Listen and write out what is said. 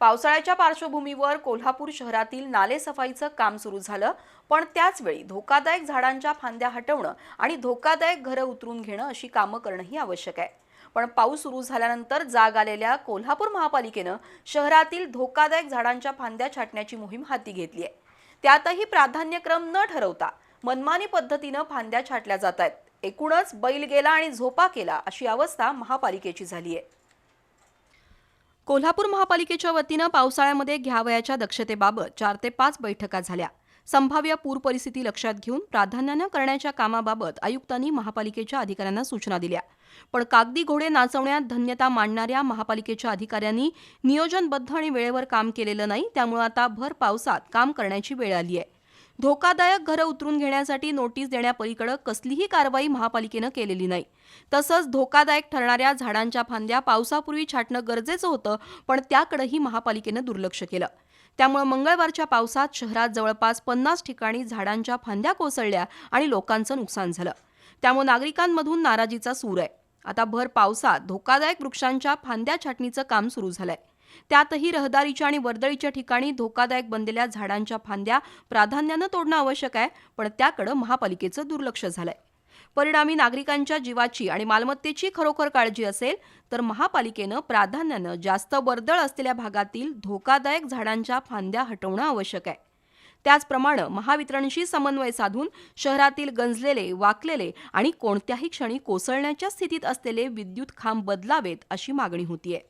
पावसाळ्याच्या पार्श्वभूमीवर कोल्हापूर शहरातील नालेसफाईचं काम सुरू झालं पण त्याचवेळी धोकादायक झाडांच्या फांद्या हटवणं आणि धोकादायक घरं उतरून घेणं अशी कामं करणंही आवश्यक आहे. पण पाऊस सुरू झाल्यानंतर जाग आलेल्या कोल्हापूर महापालिकेनं शहरातील धोकादायक झाडांच्या फांद्या छाटण्याची मोहीम हाती घेतली आहे. त्यातही प्राधान्यक्रम न ठरवता मनमानी पद्धतीनं फांद्या छाटल्या जात आहेत. एकूणच बैल गेला आणि झोपा केला अशी अवस्था महापालिकेची झाली आहे. कोल्हापूर महापालिकेच्या वतीनं पावसाळ्यामध्ये घ्यावयाच्या दक्षतेबाबत चार ते पाच बैठका झाल्या. संभाव्य पूर परिस्थिती लक्षात घेऊन प्राधान्यानं करण्याच्या कामाबाबत आयुक्तांनी महापालिकेच्या अधिकाऱ्यांना सूचना दिल्या. पण कागदी घोडे नाचवण्यात धन्यता मांडणाऱ्या महापालिकेच्या अधिकाऱ्यांनी नियोजनबद्ध आणि वेळेवर काम केलेलं नाही त्यामुळे आता भर पावसात काम करण्याची वेळ आली आहे धोकादायक घरं उतरून घेण्यासाठी नोटीस देण्यापलीकडे कसलीही कारवाई महापालिकेनं केलेली नाही. तसंच धोकादायक ठरणाऱ्या झाडांच्या फांद्या पावसापूर्वी छाटणं गरजेचं होतं पण त्याकडेही महापालिकेनं दुर्लक्ष केलं. त्यामुळे मंगळवारच्या पावसात शहरात जवळपास पन्नास ठिकाणी झाडांच्या फांद्या कोसळल्या आणि लोकांचं नुकसान झालं. त्यामुळे नागरिकांमधून नाराजीचा सूर आहे. आता भर पावसात धोकादायक वृक्षांच्या फांद्या छाटणीचं काम सुरू झालंय. त्यातही रहदारीच्या आणि वर्दळीच्या ठिकाणी धोकादायक बनलेल्या झाडांच्या फांद्या प्राधान्यानं तोडणं आवश्यक आहे पण त्याकडे महापालिकेचं दुर्लक्ष झालंय. परिणामी नागरिकांच्या जीवाची आणि मालमत्तेची खरोखर काळजी असेल तर महापालिकेनं प्राधान्यानं जास्त वर्दळ असलेल्या भागातील धोकादायक झाडांच्या फांद्या हटवणं आवश्यक आहे. त्याचप्रमाणे महावितरणशी समन्वय साधून शहरातील गंजलेले वाकलेले आणि कोणत्याही क्षणी कोसळण्याच्या स्थितीत असलेले विद्युत खांब बदलावेत अशी मागणी होतीये.